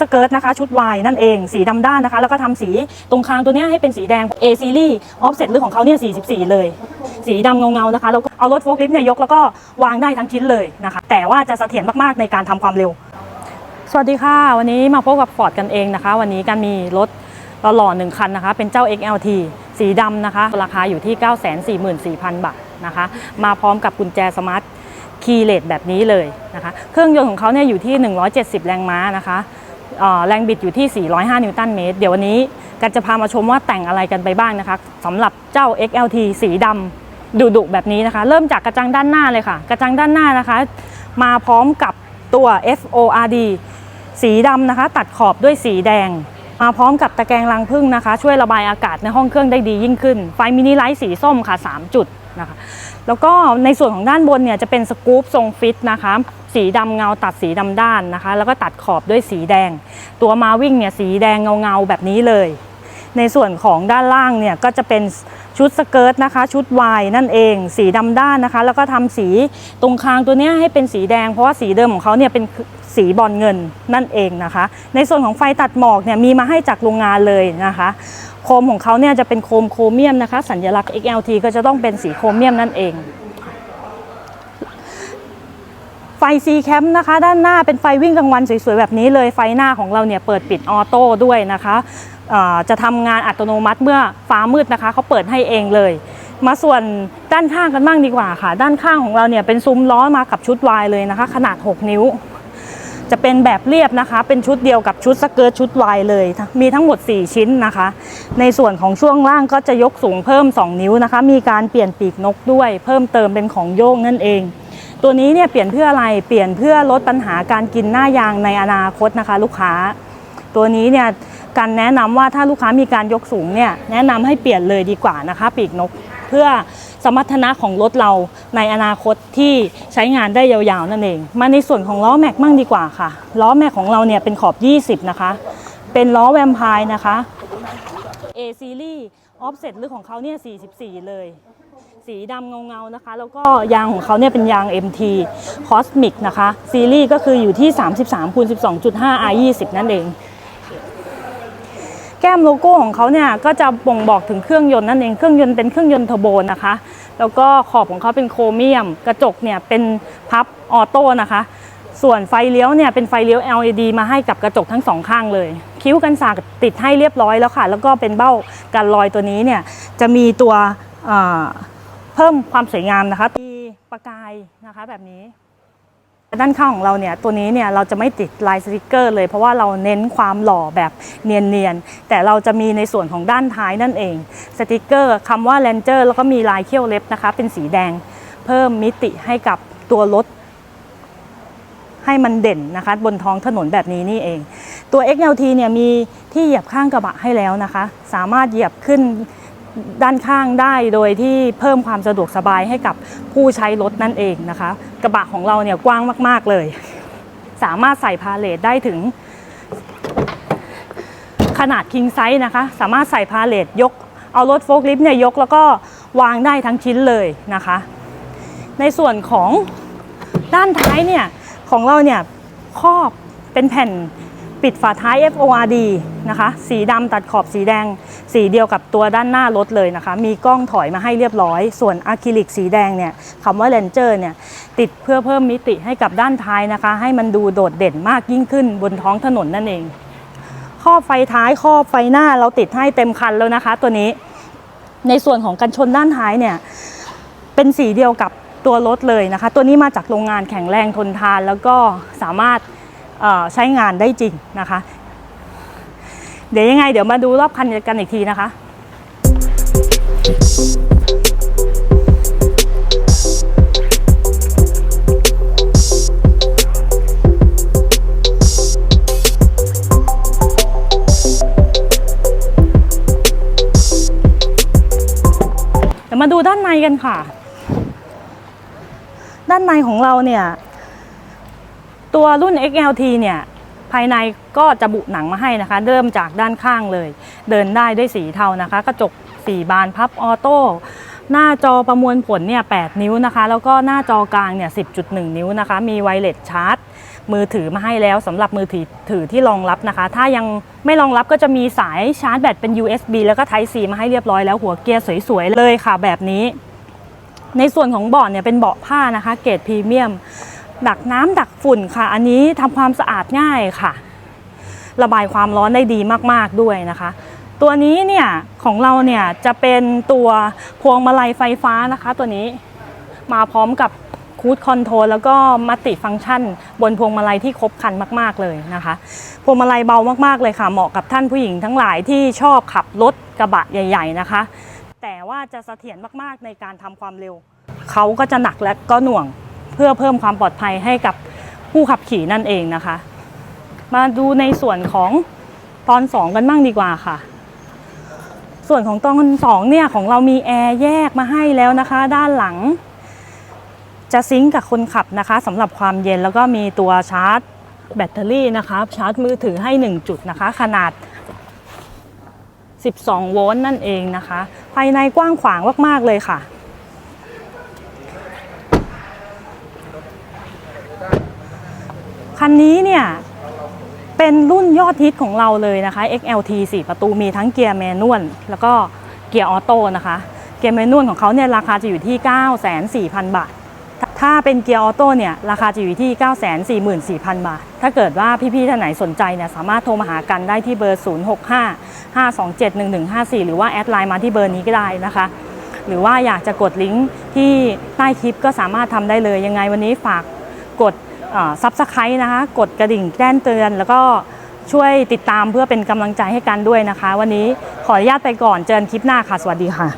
สเกิร์ตนะคะชุดวายนั่นเองสีดำด้านนะคะ แล้วก็ทำสีตรงคางตัวนี้ให้เป็นสีแดง A series offset หรือของเขาเนี่ย44 เลย สีดำเงาๆนะคะแล้วก็เอารถโฟล์คลิฟต์เนี่ยยกแล้วก็วางได้ทั้งชิ้นเลยนะคะ แต่ว่าจะเสถียรมากๆในการทำความเร็ว สวัสดีค่ะ วันนี้มาพบกับฟอร์ดกันเองนะคะ วันนี้กันมีรถหล่อหนึ่งคันนะคะ เป็นเจ้า XLT สีดำนะคะ ราคาอยู่ที่ 944,000 บาทนะคะ มาพร้อมกับกุญแจสมาร์ทคีย์เลสแบบนี้เลยนะคะ เครื่องยนต์ของเขาเนี่ยอยู่ที่ 170 แรงม้านะคะ แรงบิดอยู่ที่ 405 นิวตันเมตร เดี๋ยววันนี้กันจะพามาชมว่าแต่งอะไรกันไปบ้างนะคะสำหรับเจ้า XLT สีดำดุๆแบบนี้นะคะ เริ่มจากกระจังด้านหน้าเลยค่ะ กระจังด้านหน้านะคะ มาพร้อมกับตัว FORD สีดำนะคะ ตัดขอบด้วยสีแดง มาพร้อมกับตะแกรงรังผึ้งนะคะ ช่วยระบายอากาศในห้องเครื่องได้ดียิ่งขึ้น ไฟมินิไลท์สีส้มค่ะ 3 จุด นะคะ แล้วก็ในส่วนของด้านบนเนี่ยจะเป็นสกู๊ปทรงฟิตนะคะ สีดำเงาตัดสีดำด้านนะคะ แล้วก็ตัดขอบด้วยสีแดง ตัวมาวิ่งเนี่ยสีแดงเงาเงาๆแบบนี้เลย ในส่วนของด้านล่างเนี่ยก็จะเป็นชุดสเกิร์ตนะคะ ชุดวายนั่นเอง สีดำด้านนะคะ แล้วก็ทำสีตรงคางตัวเนี้ยให้เป็นสีแดง เพราะว่าสีเดิมของเขาเนี่ยเป็น สีบอลเงินนั่นเองนะคะ ในส่วนของไฟตัดหมอกเนี่ยมีมาให้จากโรงงานเลยนะคะโคมของเขาเนี่ยจะเป็นโคมโครเมียมนะคะ สัญลักษณ์ XLT ก็จะต้องเป็นสีโครเมียมนั่นเอง ไฟ C Cam นะคะ ด้านหน้าเป็นไฟวิ่งกลางวันสวยๆแบบนี้เลยไฟหน้าของเราเนี่ยเปิดปิดออโต้ด้วยนะคะจะทำงานอัตโนมัติเมื่อฟ้ามืดนะคะเขาเปิดให้เองเลย มาส่วนด้านข้างกันบ้างดีกว่าค่ะ ด้านข้างของเราเนี่ยเป็นซุ้มล้อมากับชุดวายเลยนะคะ ขนาด 6 นิ้ว จะเป็นแบบเรียบนะคะ เป็นชุดเดียวกับชุดสเกิร์ตชุดวายเลย มีทั้งหมด 4 ชิ้นนะคะ ในส่วนของช่วงล่างก็จะยกสูงเพิ่ม 2 นิ้วนะคะ มีการเปลี่ยนปีกนกด้วย เพิ่มเติมเป็นของโยงนั่นเอง ตัวนี้เนี่ยเปลี่ยนเพื่ออะไร เปลี่ยนเพื่อลดปัญหาการกินหน้ายางในอนาคตนะคะ ลูกค้า ตัวนี้เนี่ยการแนะนำว่าถ้าลูกค้ามีการยกสูงเนี่ยแนะนำให้เปลี่ยนเลยดีกว่านะคะ ปีกนกเพื่อ สมรรถนะของรถเราในอนาคตที่ใช้งานได้ยาวๆนั่นเอง มาในส่วนของล้อแม็กมั่งดีกว่าค่ะ ล้อแม็กของเราเนี่ยเป็นขอบ 20 นะคะ เป็นล้อแวมไพร์นะคะ A series offset หรือของเขาเนี่ย 44 เลย สีดำเงาๆนะคะ แล้วก็ยางของเขาเนี่ยเป็นยาง MT Cosmic นะคะ ซีรีส์ก็คืออยู่ที่ 33คูณ12.5 R 20 นั่นเอง ก้มโลโก้ของเขาเนี่ยก็จะบ่งบอกถึงเครื่องยนต์นั่นเองเครื่องยนต์เป็นเครื่องยนต์เทอร์โบนะคะ แล้วก็ขอบของเขาเป็นโครเมียม กระจกเนี่ยเป็นพับออโต้นะคะ ส่วนไฟเลี้ยวเนี่ยเป็นไฟเลี้ยว LED มาให้กับกระจกทั้งสองข้างเลย คิ้วกันสากติดให้เรียบร้อยแล้วค่ะ แล้วก็เป็นเบ้ากันรอยตัวนี้เนี่ยจะมีตัวเอ่อเพิ่มความสวยงามนะคะมีประกายนะคะแบบนี้ ด้านข้างของเราเนี่ยตัวนี้เนี่ยเราจะไม่ติดลายสติกเกอร์เลยเพราะว่าเราเน้นความหล่อแบบเนียนๆ แต่เราจะมีในส่วนของด้านท้ายนั่นเอง สติกเกอร์คำว่า Ranger แล้วก็มีลายเขี้ยวเล็บนะคะ เป็นสีแดงเพิ่มมิติให้กับตัวรถให้มันเด่นนะคะ บนท้องถนนแบบนี้นี่เอง ตัว XLT เนี่ยมีที่เหยียบข้างกระบะให้แล้วนะคะ สามารถเหยียบขึ้น ด้านข้างได้โดยที่เพิ่มความสะดวกสบายให้กับผู้ใช้รถนั่นเองนะคะ กระบะของเราเนี่ยกว้างมาก ๆ เลย สามารถใส่พาเลทได้ถึง ขนาด king size นะคะ สามารถใส่พาเลทยกเอารถโฟล์คลิฟต์เนี่ยยกแล้วก็วางได้ทั้งชิ้นเลยนะคะ ในส่วนของด้านท้ายเนี่ยของเราเนี่ยครอบเป็นแผ่น ปิดฝาท้าย FORD นะคะ สีดำตัดขอบสีแดง สีเดียวกับตัวด้านหน้ารถเลยนะคะ มีกล้องถอยมาให้เรียบร้อย ส่วนอะคริลิกสีแดงเนี่ยคำว่า Ranger เนี่ย ติดเพื่อเพิ่มมิติให้กับด้านท้ายนะคะ ให้มันดูโดดเด่นมากยิ่งขึ้นบนท้องถนนนั่นเองครอบไฟท้ายครอบไฟหน้าเราติดให้เต็มคันแล้วนะคะ ตัวนี้ ในส่วนของกันชนด้านท้ายเนี่ย เป็นสีเดียวกับตัวรถเลยนะคะ ตัวนี้มาจากโรงงานแข็งแรงทนทานแล้วก็สามารถ ใช้งานได้จริงนะคะ เดี๋ยวยังไงเดี๋ยวมาดูรอบคันกันอีกทีนะคะเดี๋ยวมาดูด้านในกันค่ะ ด้านในของเราเนี่ย ตัวรุ่น XLT เนี่ยภายในก็จะบุหนังมาให้นะคะ เริ่มจากด้านข้างเลย เดินได้ด้วยสีเทานะคะ กระจก4บานพับออโต้หน้าจอประมวลผลเนี่ย8นิ้วนะคะ แล้วก็หน้าจอกลางเนี่ย 10.1 นิ้วนะคะ มีไวเลสชาร์จ มือถือมาให้แล้วสำหรับมือถือถือที่รองรับนะคะ ถ้ายังไม่รองรับก็จะมีสายชาร์จแบตเป็น USB แล้วก็ Type C มาให้เรียบร้อยแล้วหัวเกียร์สวยๆเลยค่ะแบบนี้ ในส่วนของเบาะเนี่ยเป็นเบาะผ้านะคะ เกรดพรีเมียม ดักน้ำดักฝุ่นค่ะ อันนี้ทำความสะอาดง่ายค่ะ ระบายความร้อนได้ดีมากๆด้วยนะคะ ตัวนี้เนี่ยของเราเนี่ยจะเป็นตัวพวงมาลัยไฟฟ้านะคะ ตัวนี้มาพร้อมกับคูดคอนโทรลแล้วก็มัลติฟังก์ชัน บนพวงมาลัยที่ครบครันมาก ๆเลยนะคะ พวงมาลัยเบามากๆเลยค่ะ เหมาะกับท่านผู้หญิงทั้งหลายที่ชอบขับรถกระบะใหญ่ ๆนะคะ แต่ว่าจะเสถียรมากๆในการทำความเร็ว เขาก็จะหนักและก็หน่วง เพื่อเพิ่มความปลอดภัยให้กับผู้ขับขี่นั่นเองนะคะ มาดูในส่วนของตอน 2 กันบ้างดีกว่าค่ะ ส่วนของตอน2เนี่ยของเรามีแอร์แยกมาให้แล้วนะคะ ด้านหลัง จะซิงก์กับคนขับนะคะสำหรับความเย็นแล้วก็มีตัวชาร์จแบตเตอรี่นะคะชาร์จมือถือให้ 1 จุดนะคะ ขนาด 12 โวลต์นั่นเองนะคะ ภายในกว้างขวางมาก ๆ เลยค่ะ คันนี้เนี่ยเป็นรุ่นยอดฮิตของเราเลยนะคะ XLT 4 ประตูมีทั้งเกียร์แมนนวลแล้วก็เกียร์ออโต้นะคะ เกียร์แมนนวลของเขาเนี่ยราคาจะอยู่ที่ 9,400,000 บาท ถ้าเป็นเกียร์ออโต้เนี่ยราคาจะอยู่ที่ 944,000 บาท ถ้าเกิดว่าพี่ๆท่านไหนสนใจเนี่ยสามารถโทรมาหากันได้ที่เบอร์ 065 527 1154 หรือว่าแอดไลน์มาที่เบอร์นี้ก็ได้นะคะ หรือว่าอยากจะกดลิงก์ที่ใต้คลิปก็สามารถทำได้เลยยังไงวันนี้ฝากกด ซับสไครต์นะคะ กดกระดิ่งแจ้งเตือน แล้วก็ช่วยติดตามเพื่อเป็นกำลังใจให้กันด้วยนะคะ วันนี้ขออนุญาตไปก่อนเจอกันคลิปหน้าค่ะ สวัสดีค่ะ